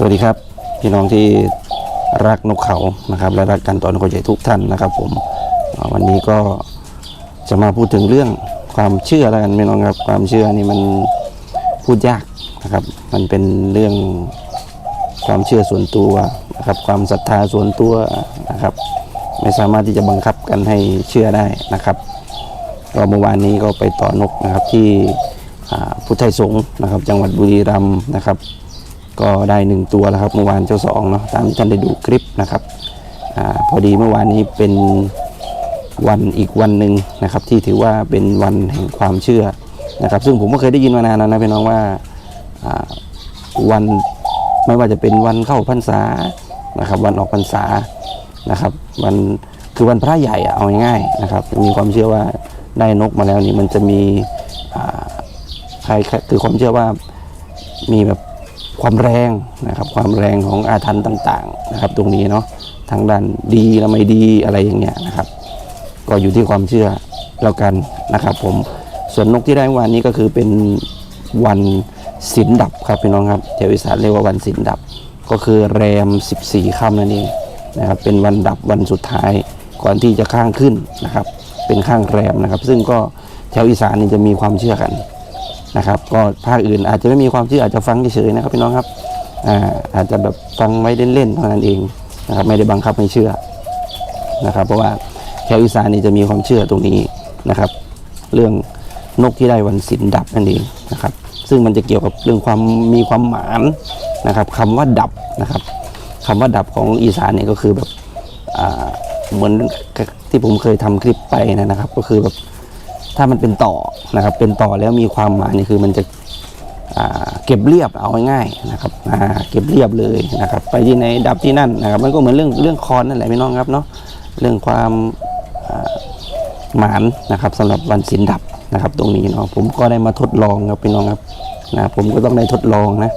สวัสดีครับ พี่น้องที่รักนกเขานะครับ และรักกันต่อนกเขาใหญ่ทุกท่านนะครับ ผมวันนี้ก็จะมาพูดถึงเรื่องความเชื่อแล้วกันพี่น้องครับความเชื่อนี่มันพูดยากนะครับ มันเป็นเรื่องความเชื่อส่วนตัวนะครับ ความศรัทธาส่วนตัวนะครับ ไม่สามารถที่จะบังคับกันให้เชื่อได้นะครับก็เมื่อวานนี้ก็ไปต่อนกนะครับที่พุทธไทยสงฆ์นะครับ จังหวัดบุรีรัมย์นะครับ ก็ได้หนึ่งตัวแล้วครับเมื่อวานเจ้าสองเนาะตามที่ท่านได้ดูคลิปนะครับอพอดีเมื่อวานนี้เป็นวันอีกวันหนึ่งนะครับ ที่ถือว่าเป็นวันแห่งความเชื่อนะครับ ซึ่งผมก็เคยได้ยินมานานแล้วนะพี่น้องว่าวันไม่ว่าจะเป็นวันเข้าพรรษานะครับ วันออกพรรษานะครับ วันคือวันพระใหญ่เอาง่ายๆนะครับมีความเชื่อว่าได้นกมาแล้วนี่มันจะมีใครคือความเชื่อว่ามีแบบ ความแรงนะครับความแรงของอาถรรพ์ต่างๆนะครับ ตรงนี้เนาะทางด้านดีและไม่ดีอะไรอย่างเงี้ยนะครับ ก็อยู่ที่ความเชื่อแล้วกันนะครับ ผมส่วนนกที่ได้เมื่อวานนี้ก็คือเป็นวันสินดับครับพี่น้องครับแถวอีสานเรียกว่าวันสินดับ ก็คือแรม 14ค่ำนั่นเองนะครับเป็นวันดับวันสุดท้ายก่อนที่จะข้างขึ้นนะครับ เป็นข้างแรมนะครับ ซึ่งก็แถวอีสานนี่จะมีความเชื่อกัน นะครับ ก็ภาคอื่นอาจจะไม่มีความเชื่ออาจจะฟังเฉยๆนะครับพี่น้องครับอ่าอาจจะแบบฟังไว้เล่นๆเท่านั้นเองนะครับไม่ได้บังคับให้เชื่อนะครับ เพราะว่าแถวอีสานนี่จะมีความเชื่อตรงนี้นะครับ เรื่องนกที่ได้วันศิลดับนั่นเองนะครับ ซึ่งมันจะเกี่ยวกับเรื่องความมีความหมานนะครับคำว่าดับนะครับคำว่าดับของอีสานเนี่ยก็คือแบบอ่าเหมือนที่ผมเคยทำคลิปไปนะครับ ก็คือแบบ ถ้ามันเป็นต่อนะครับ เป็นต่อแล้วมีความหมายนี่คือมันจะเก็บเรียบเอาง่ายๆนะครับเก็บเรียบเลยนะครับ ไปที่ไหนดับที่นั่นนะครับ มันก็เหมือนเรื่องเรื่องคอนนั่นแหละพี่น้องครับเนาะเรื่องความหมานนะครับสำหรับวันศิลดับนะครับ ตรงนี้เนาะผมก็ได้มาทดลองครับพี่น้องครับนะผมก็ต้องได้ทดลองนะ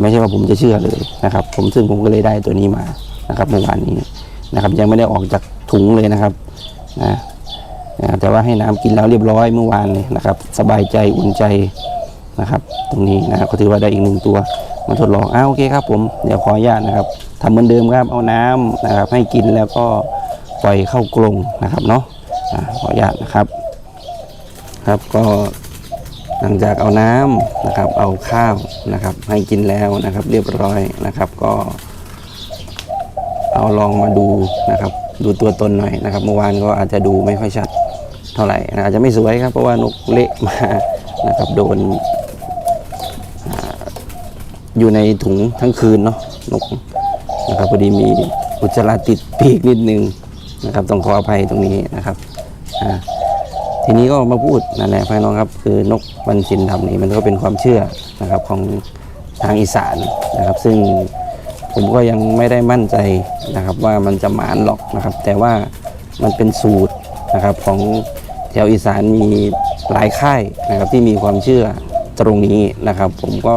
ไม่ใช่ว่าผมจะเชื่อเลยนะครับ ผมซึ่งผมก็เลยได้ตัวนี้มานะครับเมื่อวานนี้นะครับ ยังไม่ได้ออกจากถุงเลยนะครับนะนะครับ แต่ว่าให้น้ำกินแล้วเรียบร้อยเมื่อวานนี้นะครับ สบายใจอุ่นใจนะครับ ตรงนี้นะครับก็ถือว่าได้อีกหนึ่งตัวมาทดลองอ้าโอเคครับผมเดี๋ยวขออนุญาตนะครับทำเหมือนเดิมครับเอาน้ำนะครับ ให้กินแล้วก็ปล่อยเข้ากรงนะครับเนาะขออนุญาตนะครับ ครับก็หลังจากเอาน้ำนะครับ เอาข้าวนะครับ ให้กินแล้วนะครับ เรียบร้อยนะครับ ก็ เอาลองมาดูนะครับ ดูตัวตนหน่อยนะครับ เมื่อวานก็อาจจะดูไม่ค่อยชัด เท่าไหร่นะอาจจะไม่สวยครับ เพราะว่านกเละมานะครับโดนอยู่ในถุงทั้งคืนเนาะนกนะครับพอดีมีอุจจาระติดปีกนิดนึงนะครับต้องขออภัยตรงนี้นะครับทีนี้ก็มาพูดนั่นแหละพี่น้องครับ คือนกวันชินทำนี่มันก็เป็นความเชื่อนะครับของทางอีสานนะครับ ซึ่งผมก็ยังไม่ได้มั่นใจนะครับว่ามันจะหมานหรอกนะครับ แต่ว่ามันเป็นสูตรนะครับของ แถวอีสานมีหลายค่ายนะครับที่มีความเชื่อตรงนี้นะครับ ผมก็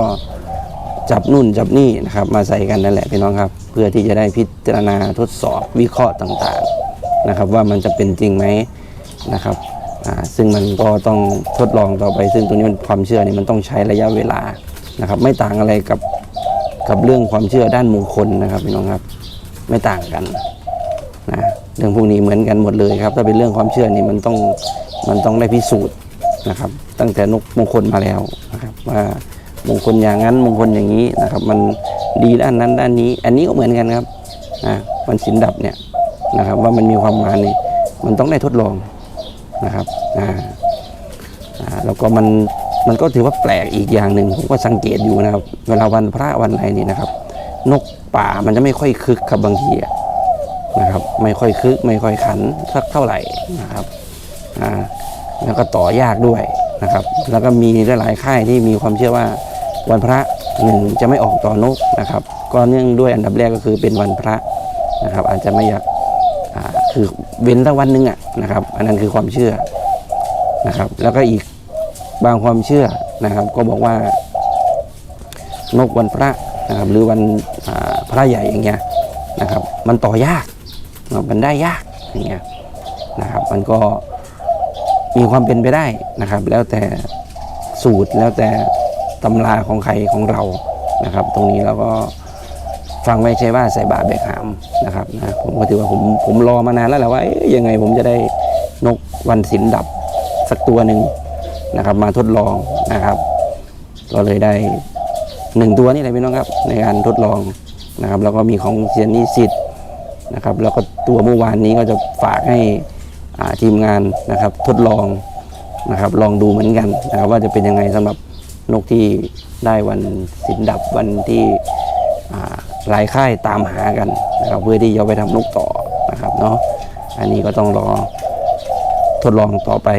จับนู่นจับนี่นะครับมาใส่กันนั่นแหละพี่น้องครับ เพื่อที่จะได้พิจารณาทดสอบวิเคราะห์ต่างๆนะครับ ว่ามันจะเป็นจริงไหมนะครับซึ่งมันก็ต้องทดลองต่อไป ซึ่งตรงนี้มันความเชื่อนี่มันต้องใช้ระยะเวลานะครับ ไม่ต่างอะไรกับกับเรื่องความเชื่อด้านมงคลนะครับพี่น้องครับ ไม่ต่างกันนะเรื่องพวกนี้เหมือนกันหมดเลยครับ ถ้าเป็นเรื่องความเชื่อนี่มันต้อง มันต้องได้พิสูจน์นะครับ ตั้งแต่นกมงคลมาแล้วนะครับว่ามงคลอย่างนั้นมงคลอย่างนี้นะครับ มันดีด้านนั้นด้านนี้ อันนี้ก็เหมือนกันครับนะมันสินดับเนี่ยนะครับว่ามันมีความหมายนี่มันต้องได้ทดลองนะครับอ่าอ่าแล้วก็มันมันก็ถือว่าแปลกอีกอย่างหนึ่งผมก็สังเกตอยู่นะครับ เวลาวันพระวันอะไรนี่นะครับ นกป่ามันจะไม่ค่อยคึกครับบางทีอะนะครับ ไม่ค่อยคึกไม่ค่อยขันสักเท่าไหร่นะครับ อ่าแล้วก็ต่อยากด้วยนะครับ แล้วก็มีหลายๆค่ายที่มีความเชื่อว่าวันพระหนึ่งจะไม่ออกต่อนกนะครับ ก็เนื่องด้วยอันดับแรกก็คือเป็นวันพระนะครับ อาจจะไม่อยากคือเว้นสักวันหนึ่งอะนะครับ อันนั้นคือความเชื่อนะครับ แล้วก็อีกบางความเชื่อนะครับ ก็บอกว่านกวันพระนะครับ หรือวันพระใหญ่อย่างเงี้ยนะครับ มันต่อยากมันได้ยากอย่างเงี้ยนะครับ มันก็ มีความเป็นไปได้นะครับ แล้วแต่สูตรแล้วแต่ตำราของใครของเรานะครับ ตรงนี้เราก็ฟังไม่ใช่ว่าใส่บาแบกหามนะครับนะผมก็ถือว่าผมผมรอมานานแล้วแหละว่ายังไงผมจะได้นกวันศิลดับสักตัวหนึ่งนะครับ มาทดลองนะครับก็เลยได้หนึ่งตัวนี่แหละพี่น้องครับ ในการทดลองนะครับ แล้วก็มีของเซียนนิสิตนะครับ แล้วก็ตัวเมื่อวานนี้ก็จะฝากให้ ทีมงานนะครับทดลองนะครับลองดูเหมือนกันนะครับว่าจะเป็นยังไงสำหรับนกที่ได้วันสินดับวันที่หลายค่ายตามหากันนะครับเพื่อที่จะไปทำนกต่อนะครับเนาะอันนี้ก็ต้องรอทดลองต่อไป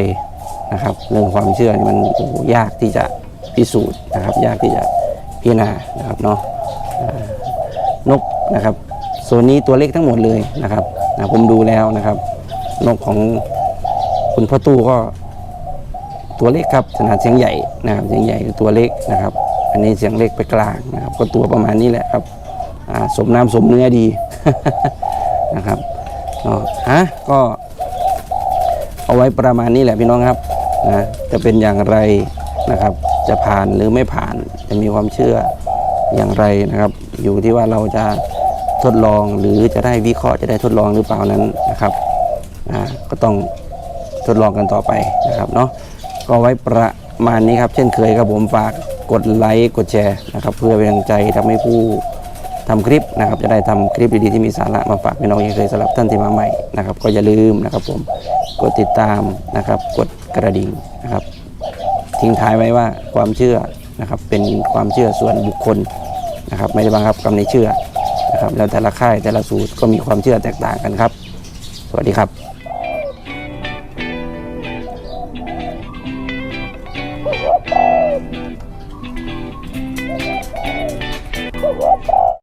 นะครับ เรื่องความเชื่อมันยากที่จะพิสูจน์นะครับ ยากที่จะพิจารณานะครับเนาะนกนะครับโซนนี้ตัวเล็กทั้งหมดเลยนะครับนะผมดูแล้วนะครับ นกของคุณพ่อตู้ก็ตัวเล็กครับขนาดเสียงใหญ่นะครับเสียงใหญ่ตัวเล็กนะครับ อันนี้เสียงเล็กไปกลางนะครับ ก็ตัวประมาณนี้แหละครับสมน้ำสมเนื้อดีนะครับเนาะฮะก็เอาไว้ประมาณนี้แหละพี่น้องครับนะจะเป็นอย่างไรนะครับ จะผ่านหรือไม่ผ่านจะมีความเชื่ออย่างไรนะครับ อยู่ที่ว่าเราจะทดลองหรือจะได้วิเคราะห์จะได้ทดลองหรือเปล่านั้นนะครับ อ่าก็ต้องทดลองกันต่อไปนะครับเนาะก็ไว้ประมาณนี้ครับ เช่นเคยครับผมฝากกดไลค์กดแชร์นะครับ เพื่อเป็นกำลังใจทำให้ผู้ทำคลิปนะครับจะได้ทำคลิปดีๆที่มีสาระมาฝากพี่น้องยังเคยสำหรับท่านที่มาใหม่นะครับ ก็อย่าลืมนะครับผมกดติดตามนะครับ กดกระดิ่งนะครับ ทิ้งท้ายไว้ว่าความเชื่อนะครับ เป็นความเชื่อส่วนบุคคลนะครับ ไม่ได้บังคับกำในเชื่อนะครับแล้วแต่ละค่ายแต่ละสูตรก็มีความเชื่อแตกต่างกันครับ สวัสดีครับ